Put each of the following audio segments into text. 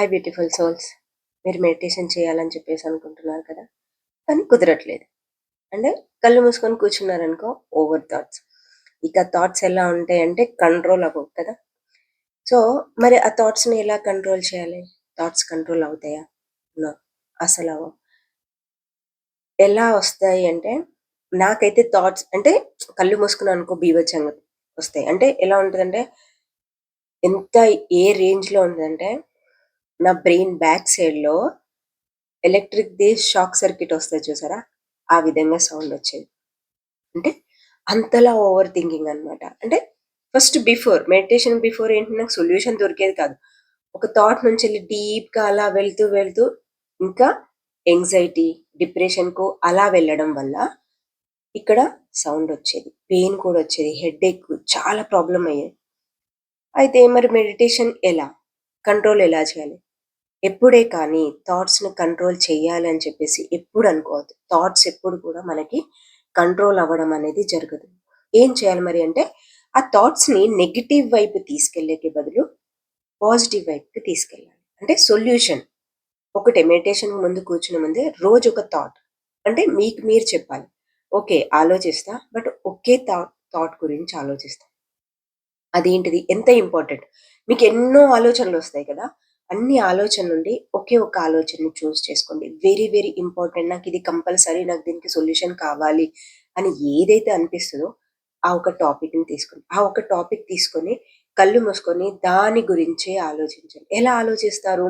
High beautiful souls మీరు meditation చేయాలని చెప్పేసి అనుకుంటున్నారు కదా? కానీ కుదరట్లేదు. అంటే కళ్ళు మూసుకొని కూర్చున్నారనుకో ఓవర్ థాట్స్ ఇక థాట్స్ ఎలా ఉంటాయి అంటే కంట్రోల్ అవ్వవు కదా? సో మరి ఆ థాట్స్ని ఎలా కంట్రోల్ చేయాలి? థాట్స్ కంట్రోల్ అవుతాయా? నా అసలు అవ్వవు. ఎలా వస్తాయి అంటే నాకైతే థాట్స్ అంటే కళ్ళు మూసుకున్నాను అనుకో బీభత్సంగా వస్తాయి. అంటే ఎలా ఉంటుందంటే ఎంత ఏ రేంజ్లో ఉంటుందంటే నా బ్రెయిన్ బ్యాక్ సైడ్లో ఎలక్ట్రిక్ ది షాక్ సర్క్యూట్ వస్తుంది చూసారా? ఆ విధంగా సౌండ్ వచ్చేది. అంటే అంతలా ఓవర్ థింకింగ్ అన్నమాట. అంటే ఫస్ట్ బిఫోర్ మెడిటేషన్ బిఫోర్ ఏంటి నాకు సొల్యూషన్ దొరికేది కాదు. ఒక థాట్ నుంచి వెళ్ళి డీప్గా అలా వెళ్తూ వెళ్తూ ఇంకా ఎంగ్జైటీ డిప్రెషన్కు అలా వెళ్ళడం వల్ల ఇక్కడ సౌండ్ వచ్చేది. పెయిన్ కూడా వచ్చేది. హెడ్ ఎక్ చాలా ప్రాబ్లం అయ్యేది. అయితే మరి మెడిటేషన్ ఎలా? కంట్రోల్ ఎలా చేయాలి? ఎప్పుడే కానీ థాట్స్ని కంట్రోల్ చేయాలి అని చెప్పేసి ఎప్పుడు అనుకోవద్దు. థాట్స్ ఎప్పుడు కూడా మనకి కంట్రోల్ అవ్వడం అనేది జరగదు. ఏం చేయాలి మరి అంటే ఆ థాట్స్ని నెగిటివ్ వైపు తీసుకెళ్ళేకి బదులు పాజిటివ్ వైపుకి తీసుకెళ్ళాలి. అంటే సొల్యూషన్ ఒకటే మెడిటేషన్ ముందు కూర్చునే ముందే రోజు ఒక థాట్ అంటే మీకు మీరు చెప్పాలి. ఓకే ఆలోచిస్తా బట్ ఒకే థాట్ థాట్ గురించి ఆలోచిస్తా. అదేంటిది? ఎంత ఇంపార్టెంట్? మీకు ఎన్నో ఆలోచనలు వస్తాయి కదా? అన్ని ఆలోచన నుండి ఒకే ఒక ఆలోచనని చూస్ చేసుకోండి. వెరీ వెరీ ఇంపార్టెంట్ నాకు ఇది కంపల్సరీ నాకు దీనికి సొల్యూషన్ కావాలి అని ఏదైతే అనిపిస్తుందో ఆ ఒక టాపిక్ని తీసుకోండి. ఆ ఒక టాపిక్ తీసుకొని కళ్ళు మూసుకొని దాని గురించే ఆలోచించండి. ఎలా ఆలోచిస్తారు?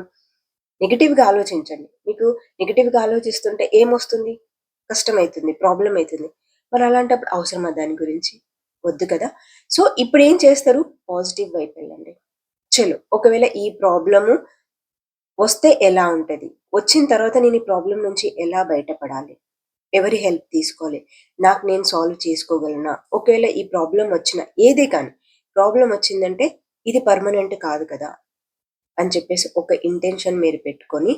నెగిటివ్గా ఆలోచించండి. మీకు నెగిటివ్గా ఆలోచిస్తుంటే ఏమొస్తుంది? కష్టమవుతుంది ప్రాబ్లం అవుతుంది. మరి అలాంటప్పుడు అవసరమా దాని గురించి? వద్దు కదా. సో ఇప్పుడు ఏం చేస్తారు? పాజిటివ్ వైపు వెళ్ళండి. చలో ఒకవేళ ఈ ప్రాబ్లము వస్తే ఎలా ఉంటుంది? వచ్చిన తర్వాత నేను ఈ ప్రాబ్లం నుంచి ఎలా బయటపడాలి? ఎవరి హెల్ప్ తీసుకోవాలి? నాకు నేను సాల్వ్ చేసుకోగలనా? ఒకవేళ ఈ ప్రాబ్లం వచ్చిన ఏదే కానీ. ప్రాబ్లం వచ్చిందంటే ఇది పర్మనెంట్ కాదు కదా? అని చెప్పేసి ఒక ఇంటెన్షన్ మీరు పెట్టుకొని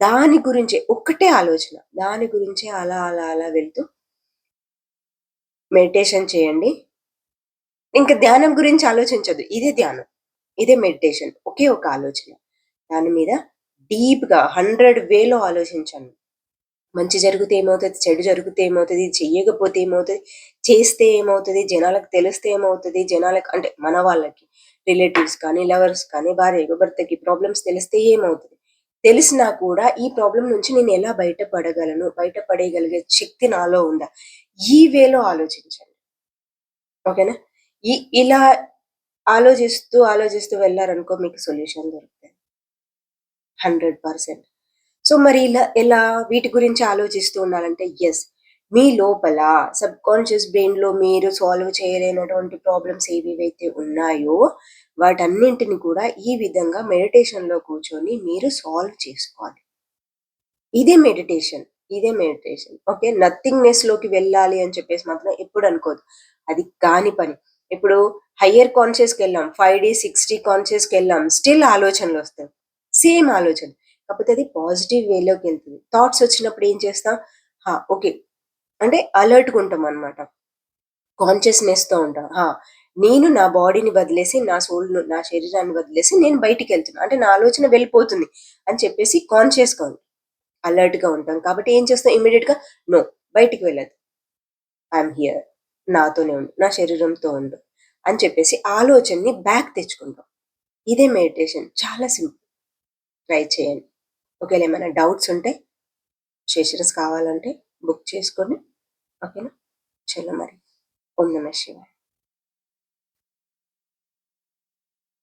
దాని గురించి ఒక్కటే ఆలోచన. దాని గురించే అలా అలా అలా వెళ్తూ మెడిటేషన్ చేయండి. ఇంకా ధ్యానం గురించి ఆలోచించదు ఇదే ధ్యానం. ఇదే మెడిటేషన్ ఒకే ఒక ఆలోచన. దాని మీద డీప్గా హండ్రెడ్ వేలో ఆలోచించండి. మంచి జరిగితే ఏమవుతుంది? చెడు జరిగితే ఏమవుతుంది? చెయ్యకపోతే ఏమవుతుంది? చేస్తే ఏమవుతుంది? జనాలకు తెలిస్తే ఏమవుతుంది? జనాలకు అంటే మన వాళ్ళకి రిలేటివ్స్ కానీ లవర్స్ కానీ భార్య భర్తకి ప్రాబ్లమ్స్ తెలిస్తే ఏమవుతుంది? తెలిసినా కూడా ఈ ప్రాబ్లం నుంచి నేను ఎలా బయటపడగలను? బయటపడేయగలిగే శక్తి నాలో ఉందా? ఈ వేలో ఆలోచించండి. ఓకేనా? ఈ ఇలా ఆలోచిస్తూ ఆలోచిస్తూ వెళ్ళారనుకో మీకు సొల్యూషన్ దొరుకుతుంది. Hundred percent. సో మరి ఇలా ఎలా వీటి గురించి ఆలోచిస్తూ ఉండాలంటే ఎస్ మీ లోపల సబ్ కాన్షియస్ బ్రెయిన్లో మీరు సాల్వ్ చేయలేనటువంటి ప్రాబ్లమ్స్ ఏవేవైతే ఉన్నాయో వాటన్నింటిని కూడా ఈ విధంగా మెడిటేషన్లో కూర్చొని మీరు సాల్వ్ చేసుకోవాలి. ఇదే మెడిటేషన్ ఇదే మెడిటేషన్. ఓకే నథింగ్నెస్లోకి వెళ్ళాలి అని చెప్పేసి మాత్రం ఎప్పుడు అనుకోదు. అది కాని పని. ఇప్పుడు హయ్యర్ కాన్షియస్కి వెళ్ళాం ఫైవ్ డి సిక్స్ డి కాన్షియస్కి వెళ్ళాం స్టిల్ ఆలోచనలు వస్తాయి. సేమ్ ఆలోచన. కాకపోతే అది పాజిటివ్ వేలోకి వెళ్తుంది. థాట్స్ వచ్చినప్పుడు ఏం చేస్తాం? హా ఓకే. అంటే అలర్ట్గా ఉంటాం అనమాట కాన్షియస్నెస్తో ఉంటాం. హా నేను నా బాడీని వదిలేసి నా సోల్ నా శరీరాన్ని వదిలేసి నేను బయటికి వెళ్తున్నాను అంటే నా ఆలోచన వెళ్ళిపోతుంది అని చెప్పేసి కాన్షియస్గా ఉంటాం. అలర్ట్గా ఉంటాం. కాబట్టి ఏం చేస్తాం? ఇమీడియట్గా నో బయటికి వెళ్ళదు. ఐఎమ్ హియర్ నాతోనే ఉండు. నా శరీరంతో ఉండు. అని చెప్పేసి ఆలోచనని బ్యాక్ తెచ్చుకుంటాం. ఇదే మెడిటేషన్ చాలా సింపుల్ ట్రై చేయండి. ఒకవేళ ఏమైనా డౌట్స్ ఉంటే సెషన్స్ కావాలంటే బుక్ చేసుకొని ఓకేనా? చలో మరి. ఓం నమ శివాయ.